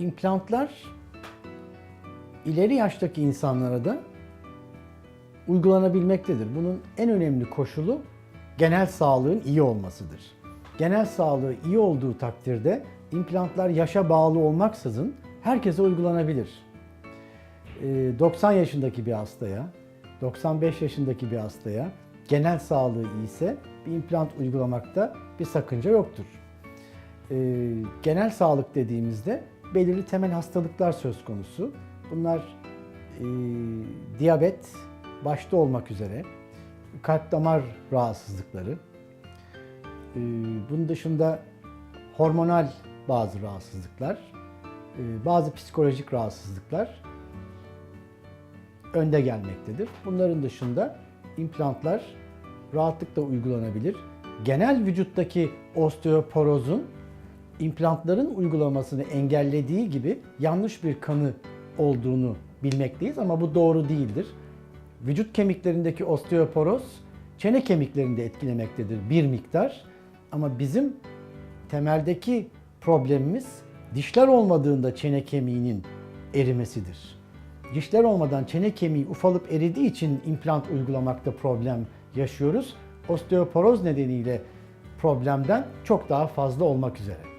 implantlar ileri yaştaki insanlara da uygulanabilmektedir. Bunun en önemli koşulu genel sağlığın iyi olmasıdır. Genel sağlığı iyi olduğu takdirde implantlar yaşa bağlı olmaksızın herkese uygulanabilir. Ee, 90 yaşındaki bir hastaya, 95 yaşındaki bir hastaya genel sağlığı iyiyse bir implant uygulamakta bir sakınca yoktur. Ee, genel sağlık dediğimizde belirli temel hastalıklar söz konusu. Bunlar e, diyabet başta olmak üzere, kalp damar rahatsızlıkları, e, bunun dışında hormonal bazı rahatsızlıklar, e, bazı psikolojik rahatsızlıklar önde gelmektedir. Bunların dışında implantlar rahatlıkla uygulanabilir. Genel vücuttaki osteoporozun implantların uygulamasını engellediği gibi yanlış bir kanı olduğunu bilmekteyiz ama bu doğru değildir. Vücut kemiklerindeki osteoporoz çene kemiklerini de etkilemektedir bir miktar. Ama bizim temeldeki problemimiz dişler olmadığında çene kemiğinin erimesidir. Dişler olmadan çene kemiği ufalıp eridiği için implant uygulamakta problem yaşıyoruz. Osteoporoz nedeniyle problemden çok daha fazla olmak üzere.